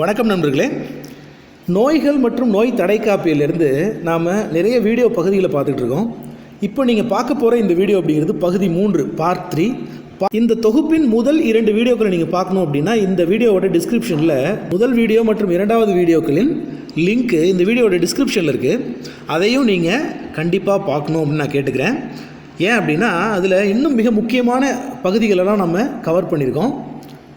வணக்கம் நண்பர்களே. நோய்கள் மற்றும் நோய் தடைக்காப்பியிலிருந்து நாம் நிறைய வீடியோ பகுதிகளை பார்த்துட்டு இருக்கோம். இப்போ நீங்கள் பார்க்க போகிற இந்த வீடியோ அப்படிங்கிறது பகுதி மூன்று பார்ட் த்ரீ இந்த தொகுப்பின் முதல் இரண்டு வீடியோக்களை நீங்கள் பார்க்கணும் அப்படின்னா இந்த வீடியோவோட டிஸ்கிரிப்ஷனில் முதல் வீடியோ மற்றும் இரண்டாவது வீடியோக்களின் லிங்க்கு இந்த வீடியோட டிஸ்கிரிப்ஷனில் இருக்குது அதையும் நீங்கள் கண்டிப்பாக பார்க்கணும் அப்படின்னு நான் கேட்டுக்கிறேன். ஏன் அப்படின்னா அதில் இன்னும் மிக முக்கியமான பகுதிகளெல்லாம் நம்ம கவர் பண்ணியிருக்கோம்.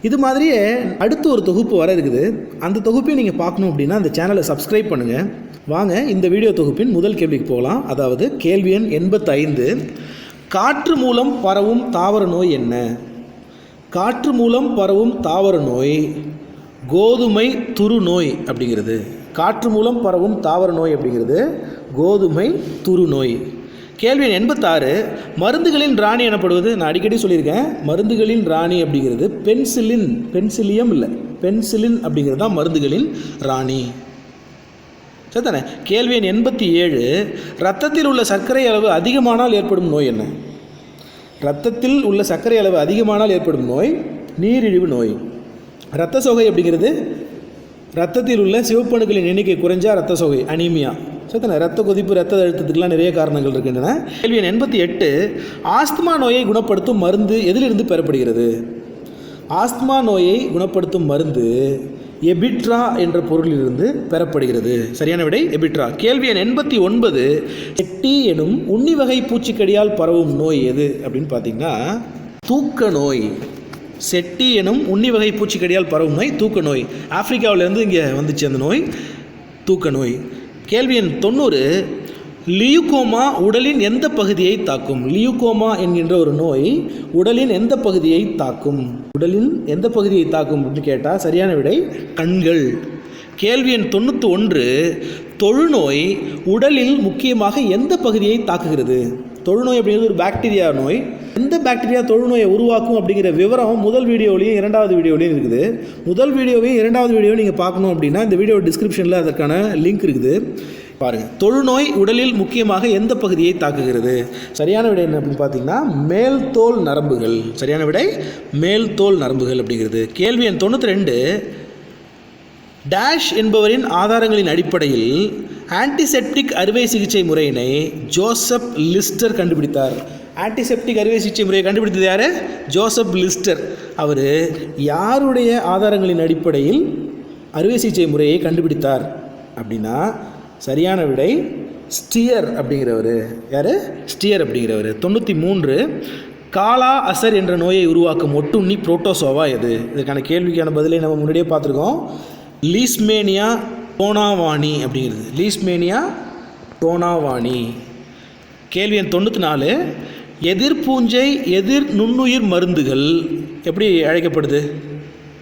இது மாதிரியே அடுத்து ஒரு தொகுப்பு வர இருக்குது. அந்த தொகுப்பையும் நீங்கள் பார்க்கணும் அப்படின்னா அந்த சேனலை சப்ஸ்கிரைப் பண்ணுங்கள் வாங்க இந்த வீடியோ தொகுப்பின் முதல் கேள்விக்கு போகலாம். அதாவது கேள்வி எண் எண்பத்தைந்து. காற்று மூலம் பரவும் தாவர நோய் என்ன? காற்று மூலம் பரவும் தாவர நோய் கோதுமை துரு நோய் அப்படிங்கிறது. காற்று மூலம் பரவும் தாவர நோய் அப்படிங்கிறது கோதுமை துரு நோய். கேள்வி எண்பத்தாறு. மருந்துகளின் ராணி எனப்படுவது நான் அடிக்கடி சொல்லியிருக்கேன் மருந்துகளின் ராணி அப்படிங்கிறது பென்சிலின் பென்சிலியம் இல்லை பென்சிலின் அப்படிங்கிறது தான் மருந்துகளின் ராணி. சரிதானே? கேள்வி எண் எண்பத்தி ஏழு ரத்தத்தில் உள்ள சர்க்கரை அளவு அதிகமானால் ஏற்படும் நோய் என்ன? ரத்தத்தில் உள்ள சர்க்கரை அளவு அதிகமானால் ஏற்படும் நோய் நீரிழிவு நோய். இரத்த சோகை அப்படிங்கிறது ரத்தத்தில் உள்ள சிவப்பணுக்களின் எண்ணிக்கை குறைஞ்சா ரத்த சோகை அனீமியா. சரிதானே ரத்த கொதிப்பு ரத்த அழுத்தத்துக்கெல்லாம் நிறைய காரணங்கள் இருக்கின்றன. கேள்வி எண்பத்தி எட்டு ஆஸ்துமா நோயை குணப்படுத்தும் மருந்து எதிலிருந்து பெறப்படுகிறது? ஆஸ்துமா நோயை குணப்படுத்தும் மருந்து எபிட்ரா என்ற பொருளிலிருந்து பெறப்படுகிறது. சரியான விடை எபிட்ரா. கேள்வி எண் எண்பத்தி ஒன்பது எட்டி எனும் உண்ணி வகை பூச்சிக்கடியால் பரவும் நோய் எது அப்படின்னு பார்த்தீங்கன்னா தூக்க நோய். செட்டி எனும் உண்ணி வகை பூச்சிக்கடியால் பரவும் நோய் தூக்க நோய். ஆப்பிரிக்காவிலேருந்து இங்கே வந்துச்சு அந்த நோய் தூக்க நோய். கேள்வி எண் தொண்ணூறு லியூகோமா உடலின் எந்த பகுதியை தாக்கும்? லியூகோமா என்கின்ற ஒரு நோய் உடலின் எந்த பகுதியை தாக்கும்? உடலின் எந்த பகுதியை தாக்கும் அப்படின்னு கேட்டால் சரியான விடை கண்கள். கேள்வி எண் தொண்ணூற்றி ஒன்று தொழுநோய் உடலில் முக்கியமாக எந்த பகுதியை தாக்குகிறது? தொழுநோய் அப்படிங்கிறது ஒரு பாக்டீரியா நோய். எந்த பாக்டீரியா தொழுநோயை உருவாக்கும் அப்படிங்கிற விவரம் முதல் வீடியோலையும் இரண்டாவது வீடியோலையும் இருக்குது. முதல் வீடியோவையும் இரண்டாவது வீடியோவையும் நீங்கள் பார்க்கணும் அப்படின்னா இந்த வீடியோ டிஸ்கிரிப்ஷனில் அதற்கான லிங்க் இருக்குது. பாருங்கள் தொழுநோய் உடலில் முக்கியமாக எந்த பகுதியை தாக்குகிறது? சரியான விடை என்ன அப்படின்னு பார்த்தீங்கன்னா மேல் தோல் நரம்புகள். சரியான விடை மேல் தோல் நரம்புகள் அப்படிங்கிறது. கேள்வி எண் தொண்ணூற்றி ரெண்டு. டேஷ் என்பவரின் ஆதாரங்களின் அடிப்படையில் ஆன்டிசெப்டிக் அறுவை சிகிச்சை முறையினை ஜோசப் லிஸ்டர் கண்டுபிடித்தார். ஆன்டிசெப்டிக் அறுவை சிகிச்சை முறையை கண்டுபிடித்தது யார்? Joseph Lister. அவர் யாருடைய ஆதாரங்களின் அடிப்படையில் அறுவை சிகிச்சை முறையை கண்டுபிடித்தார் அப்படின்னா சரியான விடை ஸ்டியர் அப்படிங்கிறவர். யார்? ஸ்டியர் அப்படிங்கிறவர். தொண்ணூற்றி மூன்று காலா அசர் என்ற நோயை உருவாக்கும் ஒட்டுண்ணி புரோட்டோசோவா எது? இதுக்கான கேள்விக்கான பதிலை நம்ம முன்னாடியே பார்த்துருக்கோம். லீஸ்மேனியா டோனாவாணி அப்படிங்கிறது. லீஸ்மேனியா டோனாவாணி கேள்வி எண் தொண்ணூற்றி நாலு எதிர்பூஞ்சை எதிர் நுண்ணுயிர் மருந்துகள் எப்படி அழைக்கப்படுது?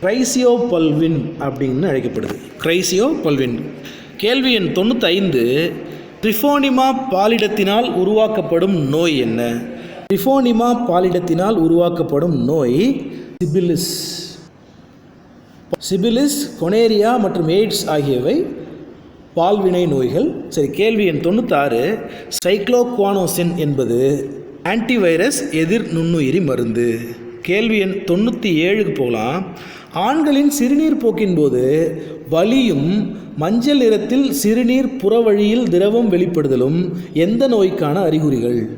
கிரைசியோ பல்வின் அப்படின்னு அழைக்கப்படுது. கிரைசியோ பல்வின் கேள்வி எண் தொண்ணூத்தைந்து ட்ரிஃபோனிமா பாலிடத்தினால் உருவாக்கப்படும் நோய் என்ன? ட்ரிஃபோனிமா பாலிடத்தினால் உருவாக்கப்படும் நோய் சிபிலிஸ். சிபிலிஸ் கொனேரியா மற்றும் எய்ட்ஸ் ஆகியவை பால்வினை நோய்கள். சரி கேள்வி எண் தொண்ணூத்தாறு சைக்ளோகுவானோசின் என்பது ஆன்டிவைரஸ் எதிர் நுண்ணுயிரி மருந்து. கேள்வி எண் தொண்ணூற்றி ஏழுக்கு போகலாம். ஆண்களின் சிறுநீர் போக்கின் போது வலியும் மஞ்சள் நிறத்தில் சிறுநீர் புறவழியில் திரவம் வெளிப்படுதலும் எந்த நோய்க்கான அறிகுறிகள்?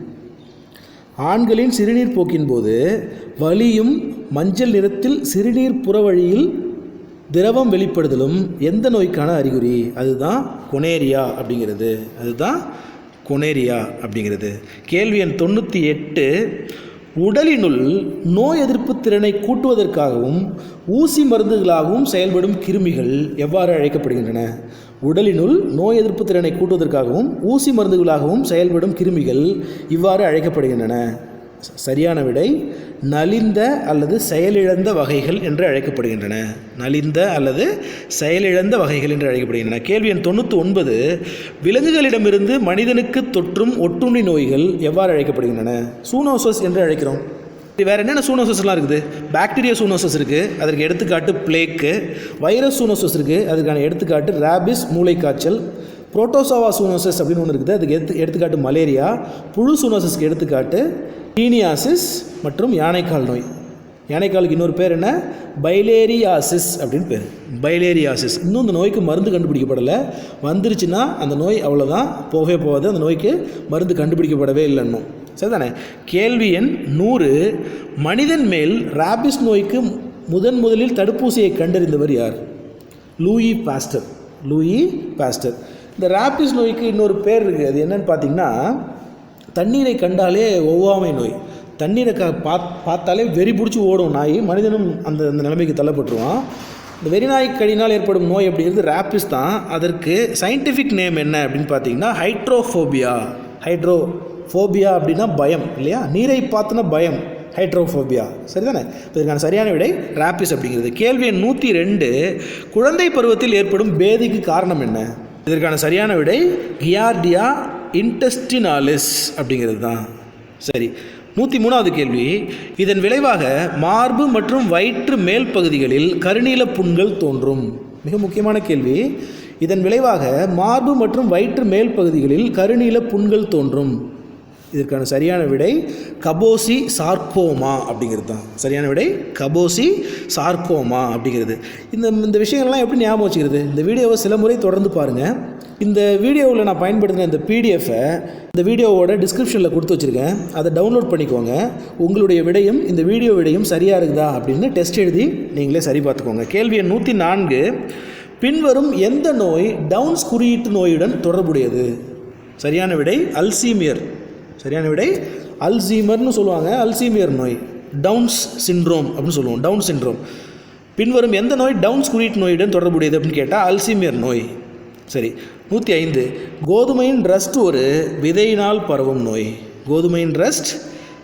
ஆண்களின் சிறுநீர் போக்கின் போது வலியும் மஞ்சள் நிறத்தில் சிறுநீர் புறவழியில் திரவம் வெளிப்படுதலும் எந்த நோய்க்கான அறிகுறி? அதுதான் கொனேரியா அப்படிங்கிறது. அதுதான் கொனேரியா அப்படிங்கிறது. கேள்வி எண் தொண்ணூற்றி எட்டு உடலினுள் நோய் எதிர்ப்பு திறனை கூட்டுவதற்காகவும் ஊசி மருந்துகளாகவும் செயல்படும் கிருமிகள் எவ்வாறு அழைக்கப்படுகின்றன? உடலினுள் நோய் எதிர்ப்பு திறனை கூட்டுவதற்காகவும் ஊசி மருந்துகளாகவும் செயல்படும் கிருமிகள் இவ்வாறு அழைக்கப்படுகின்றன. சரியான விடை நலிந்த அல்லது செயலிழந்த வகைகள் என்று அழைக்கப்படுகின்றன. நலிந்த அல்லது செயலிழந்த வகைகள் என்று அழைக்கப்படுகின்றன. கேள்வி எண் தொண்ணூற்றி ஒன்பது விலங்குகளிடமிருந்து மனிதனுக்கு தொற்றும் ஒட்டுண்ணி நோய்கள் எவ்வாறு அழைக்கப்படுகின்றன? சூனோசஸ் என்று அழைக்கிறோம். வேறு என்னென்ன சூனோசஸ்லாம் இருக்குது? பாக்டீரியா சூனோசஸ் இருக்குது அதற்கு எடுத்துக்காட்டு பிளேக்கு வைரஸ் சூனோசஸ் இருக்குது அதுக்கான எடுத்துக்காட்டு ரேபிஸ் மூளைக்காய்ச்சல் புரோட்டோசோவா சூனோசஸ் அப்படின்னு ஒன்று இருக்குது. அதுக்கு எடுத்து எடுத்துக்காட்டு மலேரியா புழு சூனோசஸ்க்கு எடுத்துக்காட்டு டீனியாசிஸ் மற்றும் யானைக்கால் நோய். யானைக்காலுக்கு இன்னொரு பேர் என்ன? பைலேரியாசிஸ் அப்படின்னு பேர். பைலேரியாசிஸ் இன்னும் இந்த நோய்க்கு மருந்து கண்டுபிடிக்கப்படலை. வந்துருச்சுன்னா அந்த நோய் அவ்வளோதான் போகவே போகாது. அந்த நோய்க்கு மருந்து கண்டுபிடிக்கப்படவே இல்லைன்னும். சரிதானே? கேள்வி எண் நூறு. மனிதன் மேல் ராபிஸ் நோய்க்கு முதன் முதலில் தடுப்பூசியை கண்டறிந்தவர் யார்? லூயி பாஸ்டர் லூயி பாஸ்டர் இந்த ராபிஸ் நோய்க்கு இன்னொரு பேர் இருக்குது அது என்னென்னு பார்த்தீங்கன்னா தண்ணீரை கண்டாலே ஒவ்வாமை நோய். தண்ணீரை க பாத் பார்த்தாலே வெறி பிடிச்சி ஓடும் நாய். மனிதனும் அந்த அந்த நிலைமைக்கு தள்ளப்பட்டுருவான். இந்த வெறிநாய் கழினால் ஏற்படும் நோய் அப்படிங்கிறது ராபிஸ் தான். அதற்கு சயின்டிஃபிக் நேம் என்ன அப்படின்னு பார்த்தீங்கன்னா ஹைட்ரோஃபோபியா ஹைட்ரோ ஃபோபியா அப்படின்னா பயம் இல்லையா? நீரை பார்த்துனா பயம் ஹைட்ரோஃபோபியா சரிதானே? இப்ப இதற்கான சரியான விடை ராபிஸ் அப்படிங்கிறது. கேள்வி எண் நூற்றி ரெண்டு குழந்தை பருவத்தில் ஏற்படும் பேதிக்கு காரணம் என்ன? இதற்கான சரியான விடை கியார்டியா இன்டெஸ்டினாலிஸ் அப்படிங்கிறது தான். சரி நூற்றி மூணாவது கேள்வி. இதன் விளைவாக மார்பு மற்றும் வயிற்று மேல் பகுதிகளில் கருநீல புண்கள் தோன்றும். மிக முக்கியமான கேள்வி. இதன் விளைவாக மார்பு மற்றும் வயிற்று மேல் பகுதிகளில் கருநீல புண்கள் தோன்றும். இதற்கான சரியான விடை கபோசி சார்கோமா அப்படிங்கிறது தான் சரியான விடை கபோசி சார்கோமா அப்படிங்கிறது. இந்த இந்த விஷயங்கள்லாம் எப்படி ஞாபகம் வச்சுக்கிறது? இந்த வீடியோவை சில முறை தொடர்ந்து பாருங்கள் இந்த வீடியோவில் நான் பயன்படுத்தின இந்த பிடிஎஃபை இந்த வீடியோவோட டிஸ்கிரிப்ஷனில் கொடுத்து வச்சுருக்கேன். அதை டவுன்லோட் பண்ணிக்கோங்க. உங்களுடைய விடையும் இந்த வீடியோ விடையும் சரியாக இருக்குதா அப்படின்னு டெஸ்ட் எழுதி நீங்களே சரி பார்த்துக்கோங்க. கேள்வி எண் நூற்றி நான்கு பின்வரும் எந்த நோய் டவுன்ஸ் குறியீட்டு நோயுடன் தொடர்புடையது? சரியான விடை அல்சீமியர். சரியான விடை? அல்சீமர்னு சொல்லுவாங்க. அல்சீமியர் நோய். டவுன்ஸ் சிண்ட்ரோம் அப்படின்னு சொல்லுவோம். Down syndrome. பின்வரும் எந்த நோய்? டவுன்ஸ் குறியீட்டு நோயுடன் தொடர்புடையது அப்படின்னு கேட்டால் அல்சீமியர் நோய். சரி நூற்றி ஐந்து. கோதுமையின் ரஸ்ட் ஒரு விதையினால் பரவும் நோய். கோதுமையின் ரஸ்ட்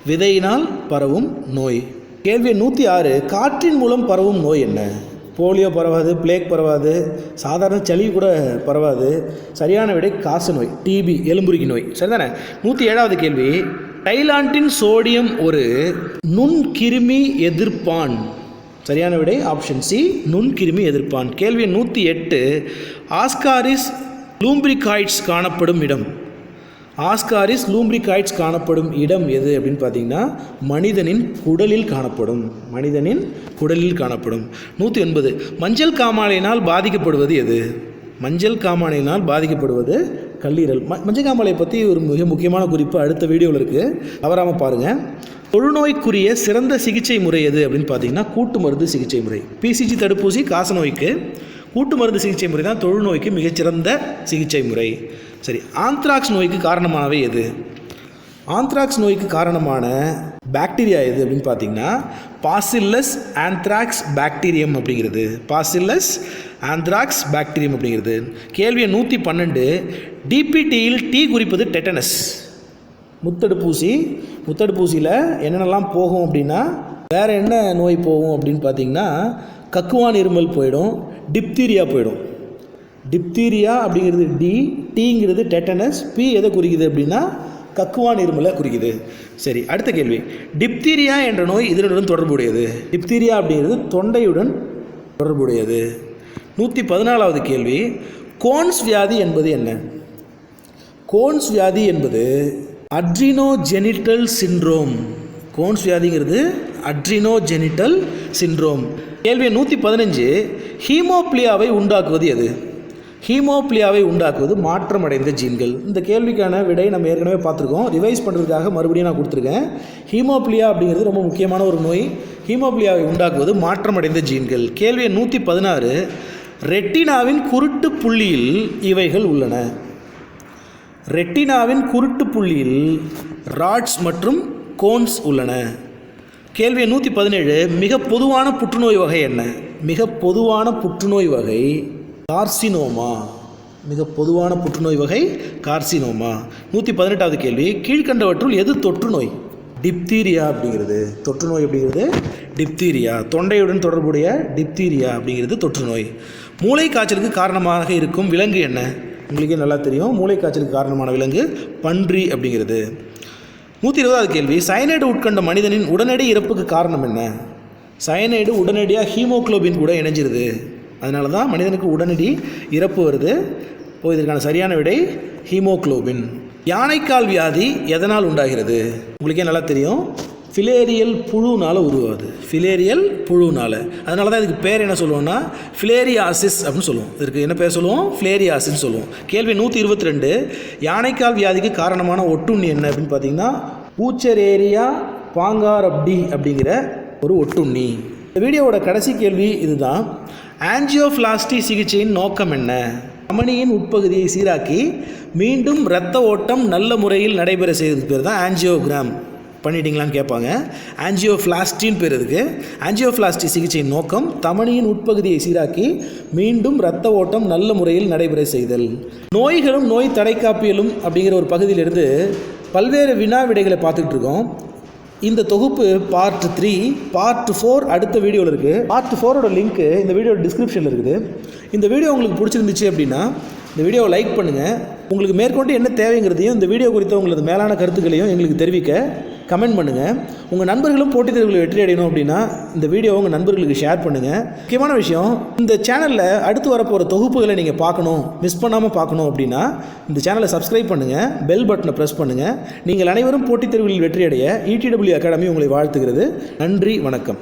விதையினால் பரவும் நோய். கேள்வி நூற்றி ஆறு. காற்றின் மூலம் பரவும் நோய் என்ன? போலியோ பரவாது பிளேக் பரவாது சாதாரண சளி கூட பரவாது. சரியான விடை காசு நோய் டிபி எலும்புருக்கி நோய். சரிதானே? நூற்றி ஏழாவது கேள்வி. டைலாண்டின் சோடியம் ஒரு நுண்கிருமி எதிர்ப்பான். சரியான விடை ஆப்ஷன் சி நுண்கிருமி எதிர்ப்பான். கேள்வி நூற்றி எட்டு. ஆஸ்காரிஸ் லூம்பிரிகாய்ட்ஸ் காணப்படும் இடம். ஆஸ்காரிஸ் லூம்பிரிகாய்ட்ஸ் காணப்படும் இடம் எது அப்படின்னு பார்த்தீங்கன்னா மனிதனின் குடலில் காணப்படும். மனிதனின் குடலில் காணப்படும். நூற்றி ஒன்பது மஞ்சள் காமாலையினால் பாதிக்கப்படுவது எது? மஞ்சள் காமாலையினால் பாதிக்கப்படுவது கல்லீரல். ம மஞ்சள் காமாலை பற்றி ஒரு மிக முக்கியமான குறிப்பு அடுத்த வீடியோவில் இருக்குது தவறாமல் பாருங்கள் தொழுநோய்க்குரிய சிறந்த சிகிச்சை முறை எது அப்படின்னு பார்த்தீங்கன்னா கூட்டு மருந்து சிகிச்சை முறை. பிசிஜி தடுப்பூசி காசநோய்க்கு. கூட்டு மருந்து சிகிச்சை முறை தான் தொழுநோய்க்கு மிகச்சிறந்த சிகிச்சை முறை. சரி ஆந்த்ராக்ஸ் நோய்க்கு காரணமானவை எது? ஆந்த்ராக்ஸ் நோய்க்கு காரணமான பாக்டீரியா எது அப்படின்னு பார்த்தீங்கன்னா பாசில்லஸ் ஆந்த்ராக்ஸ் பாக்டீரியம் அப்படிங்கிறது. பாசில்லஸ் ஆந்த்ராக்ஸ் பாக்டீரியம் அப்படிங்கிறது. கேள்வியை நூற்றி பன்னெண்டு டிபிடியில் டீ குறிப்பது டெட்டனஸ் முத்தடுப்பூசி முத்தடுப்பூசியில் என்னென்னலாம் போகும் அப்படின்னா வேறு என்ன நோய் போகும் அப்படின்னு பார்த்தீங்கன்னா கக்குவான் இருமல் போயிடும் டிப்தீரியா போயிடும். டிப்தீரியா அப்படிங்கிறது டி டீங்கிறது டெட்டனஸ் பி எதை குறிக்குது அப்படின்னா கக்குவான் இருமலை குறிக்குது. சரி அடுத்த கேள்வி. டிப்தீரியா என்ற நோய் இதனுடன் தொடர்புடையது. டிப்தீரியா அப்படிங்கிறது தொண்டையுடன் தொடர்புடையது. நூற்றி பதினாலாவது கேள்வி. கோன்ஸ் வியாதி என்பது என்ன? கோன்ஸ் வியாதி என்பது அட்ரினோஜெனிட்டல் சிண்ட்ரோம் கோன்ஸ் வியாதிங்கிறது அட்ரினோஜெனிட்டல் சிண்ட்ரோம் கேள்வி நூற்றி பதினஞ்சு. ஹீமோப்ளியாவை உண்டாக்குவது எது? ஹீமோப்ளியாவை உண்டாக்குவது மாற்றமடைந்த ஜீன்கள். இந்த கேள்விக்கான விடை நம்ம ஏற்கனவே பார்த்துருக்கோம். ரிவைஸ் பண்ணுறதுக்காக மறுபடியும் நான் கொடுத்துருக்கேன். ஹீமோப்ளியா அப்படிங்கிறது ரொம்ப முக்கியமான ஒரு நோய். ஹீமோப்ளியாவை உண்டாக்குவது மாற்றமடைந்த ஜீன்கள். கேள்வி நூற்றி பதினாறு. ரெட்டினாவின் குருட்டு புள்ளியில் இவைகள் உள்ளன. ரெட்டினாவின் குருட்டு புள்ளியில் ராட்ஸ் மற்றும் கோன்ஸ் உள்ளன. கேள்வி நூற்றி பதினேழு. மிக பொதுவான புற்றுநோய் வகை என்ன? மிக பொதுவான புற்றுநோய் வகை கார்சினோமா மிக பொதுவான புற்றுநோய் வகை கார்சினோமா? நூற்றி பதினெட்டாவது கேள்வி கீழ்கண்டவற்றுள் எது தொற்று நோய்? டிப்தீரியா அப்படிங்கிறது. தொற்று நோய் அப்படிங்கிறது டிப்தீரியா. தொண்டையுடன் தொடர்புடைய டிப்தீரியா அப்படிங்கிறது தொற்று நோய். மூளை காய்ச்சலுக்கு காரணமாக இருக்கும் விலங்கு என்ன? உங்களுக்கே நல்லா தெரியும். மூளை காய்ச்சலுக்கு காரணமான விலங்கு பன்றி அப்படிங்கிறது. நூற்றி இருபதாவது கேள்வி சயனைடு உட்கொண்ட மனிதனின் உடனடி இறப்புக்கு காரணம் என்ன? சயனைடு உடனடியாக ஹீமோகுளோபின் கூட இணைஞ்சிருது. அதனால தான் மனிதனுக்கு உடனடி இறப்பு வருது. இப்போ இதற்கான சரியான விடை ஹீமோகுளோபின். யானைக்கால் வியாதி எதனால் உண்டாகிறது? உங்களுக்கே நல்லா தெரியும். ஃபிலேரியல் புழுனால் உருவாகுது. ஃபிலேரியல் புழுனால். அதனால தான் இதுக்கு பேர் என்ன சொல்லுவோம்னா ஃபிலேரியாசிஸ் அப்படின்னு சொல்லுவோம். இதுக்கு என்ன பேர் சொல்லுவோம்? ஃபிலேரியாசிஸ் சொல்லுவோம். கேள்வி நூற்றி இருபத்தி ரெண்டு. யானைக்கால் வியாதிக்கு காரணமான ஒட்டுண்ணி என்ன அப்படின்னு பார்த்தீங்கன்னா பூச்சரேரியா பாங்காரப்டி அப்படிங்கிற ஒரு ஒட்டுண்ணி. இந்த வீடியோவோட கடைசி கேள்வி இதுதான். ஆஞ்சியோபிளாஸ்டி சிகிச்சையின் நோக்கம் என்ன? தமனியின் உட்பகுதியை சீராக்கி மீண்டும் இரத்த ஓட்டம் நல்ல முறையில் நடைபெற செய்வதற்கு பேர் தான் ஆன்ஜியோகிராம் பண்ணிட்டீங்களான்னு கேட்பாங்க. ஆஞ்சியோஃப்ளாஸ்டின்னு பேர் இதுக்கு ஆன்ஜியோஃப்ளாஸ்டி சிகிச்சையின் நோக்கம் தமனியின் உட்பகுதியை சீராக்கி மீண்டும் இரத்த ஓட்டம் நல்ல முறையில் நடைபெற செய்தல். நோய்களும் நோய் தடைக்காப்பியலும் அப்படிங்கிற ஒரு பகுதியிலிருந்து பல்வேறு வினா விடைகளை பார்த்துட்ருக்கோம் இந்த தொகுப்பு பார்ட் த்ரீ பார்ட் ஃபோர் அடுத்த வீடியோவில் இருக்குது பார்ட் ஃபோரோட லிங்க்கு இந்த வீடியோ டிஸ்கிரிப்ஷனில் இருக்குது. இந்த வீடியோ உங்களுக்கு பிடிச்சிருந்துச்சு அப்படின்னா இந்த வீடியோவை லைக் பண்ணுங்கள் உங்களுக்கு மேற்கொண்டு என்ன தேவைங்கிறதையும் இந்த வீடியோ குறித்த உங்களது மேலான கருத்துக்களையும் எங்களுக்கு தெரிவிக்க கமெண்ட் பண்ணுங்கள் உங்கள் நண்பர்களும் போட்டித் தேர்வுகளை வெற்றி அடையணும் அப்படின்னா இந்த வீடியோவை உங்கள் நண்பர்களுக்கு ஷேர் பண்ணுங்கள் முக்கியமான விஷயம் இந்த சேனலில் அடுத்து வரப்போகிற தொகுப்புகளை நீங்கள் பார்க்கணும் மிஸ் பண்ணாமல் பார்க்கணும் அப்படின்னா இந்த சேனலை சப்ஸ்கிரைப் பண்ணுங்கள் பெல் பட்டனை ப்ரெஸ் பண்ணுங்கள் நீங்கள் அனைவரும் போட்டித் தேர்வுகளில் வெற்றி அடைய இடிடபிள்யூ அகாடமி உங்களை வாழ்த்துகிறது. நன்றி வணக்கம்.